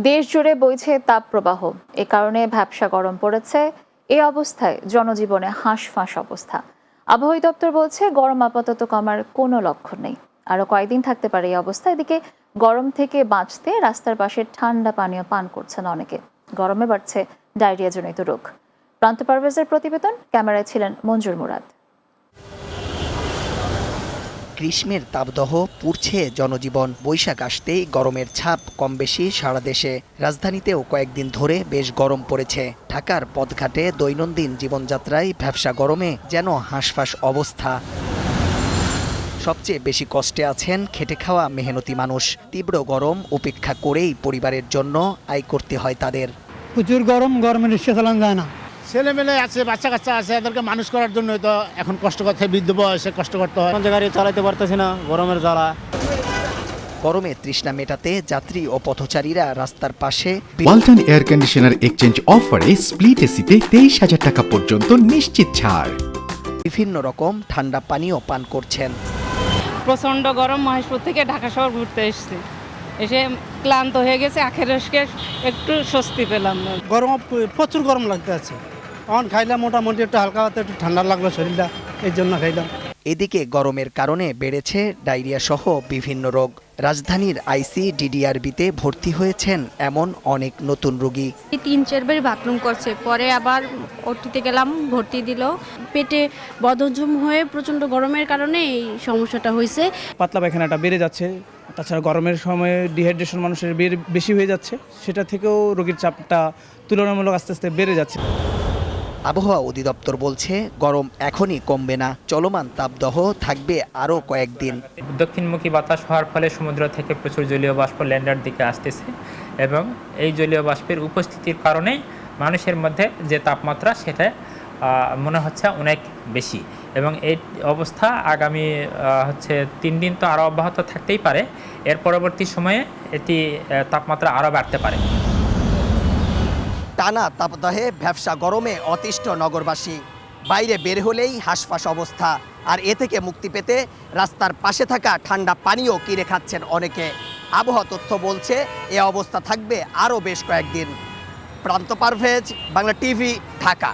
দেশ জুড়ে বইছে তাপপ্রবাহ। এ কারণে ভ্যাবসা গরম পড়েছে। এ অবস্থায় জনজীবনে হাঁসফাঁস অবস্থা। আবহাওয়া দপ্তর বলছে, গরম আপাতত কমার কোনো লক্ষণ নেই। আরও কয়েকদিন থাকতে পারে এই অবস্থা। এদিকে গরম থেকে বাঁচতে রাস্তার পাশে ঠান্ডা পানীয় পান করছেন অনেকে। গরমে বাড়ছে ডায়রিয়াজনিত রোগ। প্রান্ত পারভেজের প্রতিবেদন, ক্যামেরায় ছিলেন মঞ্জুর মুরাদ। গ্রীষ্মের তাপদহ পুড়ছে জনজীবন। বৈশাখ আসতেই গরমের ছাপ কম বেশি সারা দেশে। রাজধানীতেও কয়েকদিন ধরে বেশ গরম পড়েছে। ঢাকার পথঘাটে দৈনন্দিন জীবনযাত্রায় ভ্যাবসা গরমে যেন হাঁসফাঁস অবস্থা। সবচেয়ে বেশি কষ্টে আছেন খেটে খাওয়া মেহনতি মানুষ। তীব্র গরম উপেক্ষা করেই পরিবারের জন্য আয় করতে হয় তাদের। প্রচুর গরম গরমে রিক্সা চালানো যায় না। ছেলে মেলে আছে বাচ্চা কাচ্চা আছে এদেরকে মানুষ করার জন্য তো এখন কষ্ট করতে বৃদ্ধ বয়সে কষ্ট করতে হয়। কোন গাড়ি চালাতে পারতেছি না গরমের জ্বালা। গরমে তৃষ্ণা মেটাতে যাত্রী ও পথচারীরা রাস্তার পাশে ওয়ালটন এয়ার কন্ডিশনার এক্সচেঞ্জ অফারে স্প্লিট এসিতে তেইশ হাজার টাকা পর্যন্ত নিশ্চিত ছাড়। বিভিন্ন রকম ঠান্ডা পানীয় পান করছেন। প্রচণ্ড গরম মহেশপুর থেকে ঢাকা শহর ঘুরতে এসেছি। এসে ক্লান্ত হয়ে গেছে আখের রসকে একটু স্বস্তি পেলাম। গরম প্রচুর গরম লাগতে আছে। এখন খাইলাম মোটামুটি একটু হালকা হাতে একটু ঠান্ডা লাগল শরীরটা এই জন্য খাইলাম। এদিকে গরমের কারণে বেড়েছে ডায়রিয়া সহ বিভিন্ন রোগ। রাজধানীর আইসি ডিডিআরবিতে ভর্তি হয়েছেন এমন অনেক নতুন রোগী। এই তিন চারবার বাথরুম করছে পরে আবার ওটিতে গেলাম ভর্তি দিল। পেটে বদহজম হয়ে প্রচণ্ড গরমের কারণে এই সমস্যাটা হয়েছে। পাতলা পায়খানাটা বেড়ে যাচ্ছে তাছাড়া গরমের সময় ডিহাইড্রেশন মানুষের বেশি হয়ে যাচ্ছে সেটা থেকেও রোগীর চাপটা তুলনামূলক আস্তে আস্তে বেড়ে যাচ্ছে। আবহাওয়া অধিদপ্তর বলছে, গরম এখনই কমবে না। চলমান তাপদহ থাকবে আরও কয়েকদিন। দক্ষিণমুখী বাতাস হওয়ার ফলে সমুদ্র থেকে প্রচুর জলীয় বাষ্প ল্যান্ডার দিকে আসতেছে এবং এই জলীয় বাষ্পের উপস্থিতির কারণে মানুষের মধ্যে যে তাপমাত্রা, সেটা মনে হচ্ছে অনেক বেশি। এবং এই অবস্থা আগামী হচ্ছে তিন দিন তো আরও অব্যাহত থাকতেই পারে। এর পরবর্তী সময়ে এটি তাপমাত্রা আরও বাড়তে পারে। টানা তাপদাহে ব্যবসা গরমে অতিষ্ঠ নগরবাসী। বাইরে বের হলেই হাঁসফাঁস অবস্থা। আর এ থেকে মুক্তি পেতে রাস্তার পাশে থাকা ঠান্ডা পানীয় কিনে খাচ্ছেন অনেকে। আবহাওয়া তথ্য বলছে, এ অবস্থা থাকবে আরও বেশ কয়েকদিন। প্রান্ত পারভেজ বাংলা টিভি, ঢাকা।